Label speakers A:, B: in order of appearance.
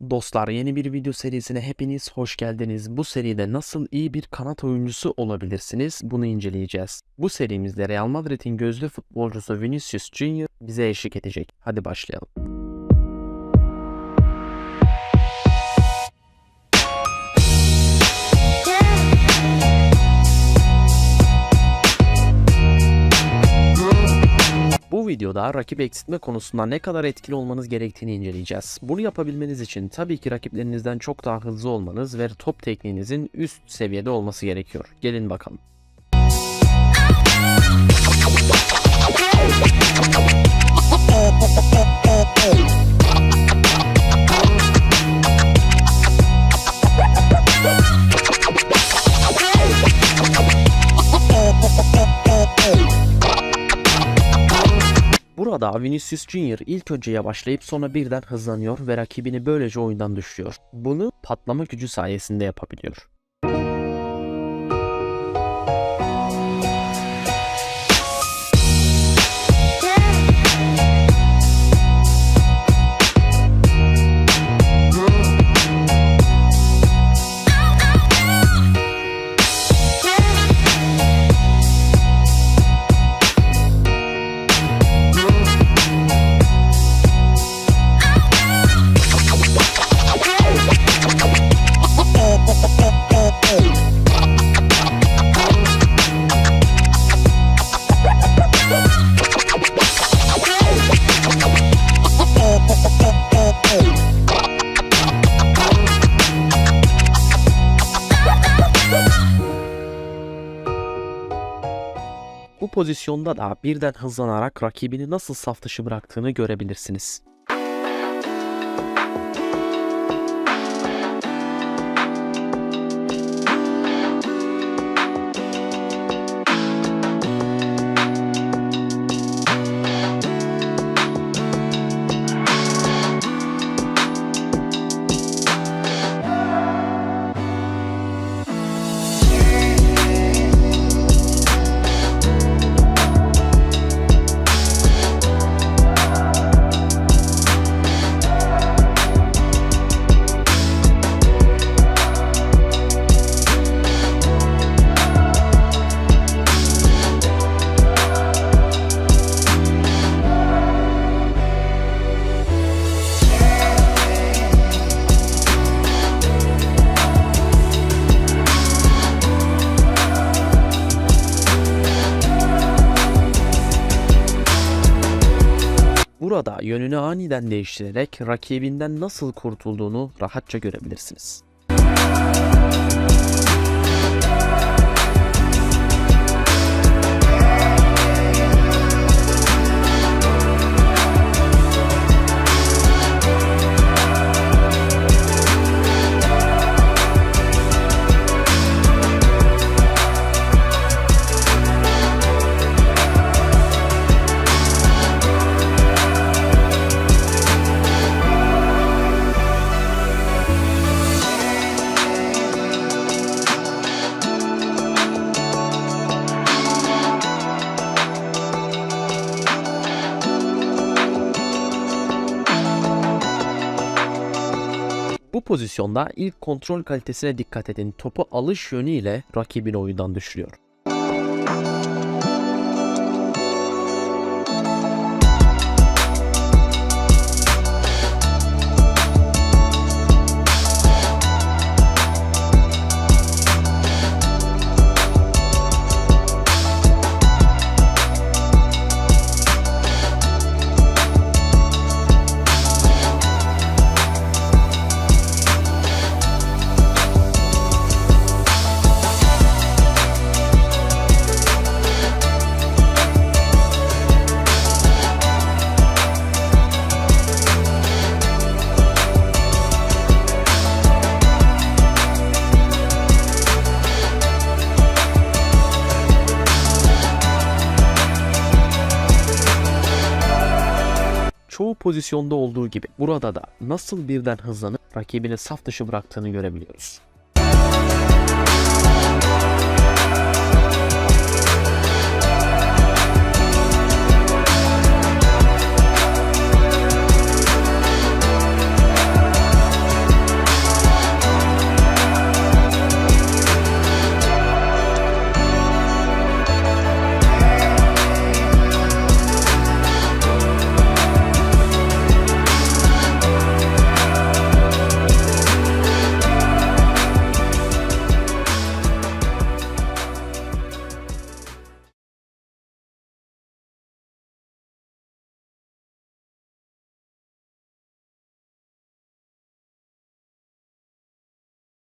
A: Dostlar yeni bir video serisine hepiniz hoş geldiniz. Bu seride nasıl iyi bir kanat oyuncusu olabilirsiniz bunu inceleyeceğiz. Bu serimizde Real Madrid'in gözde futbolcusu Vinicius Junior bize eşlik edecek. Hadi başlayalım. Videoda rakip eksiltme konusunda ne kadar etkili olmanız gerektiğini inceleyeceğiz. Bunu yapabilmeniz için tabii ki rakiplerinizden çok daha hızlı olmanız ve top tekniğinizin üst seviyede olması gerekiyor. Gelin bakalım. Burada Vinicius Junior ilk önce yavaşlayıp sonra birden hızlanıyor ve rakibini böylece oyundan düşürüyor. Bunu patlama gücü sayesinde yapabiliyor. Pozisyonda da birden hızlanarak rakibini nasıl saf dışı bıraktığını görebilirsiniz. Burada yönünü aniden değiştirerek rakibinden nasıl kurtulduğunu rahatça görebilirsiniz. Pozisyonda ilk kontrol kalitesine dikkat edin. Topu alış yönüyle rakibini oyundan düşürüyor. Çoğu pozisyonda olduğu gibi burada da nasıl birden hızlanıp rakibini saf dışı bıraktığını görebiliyoruz.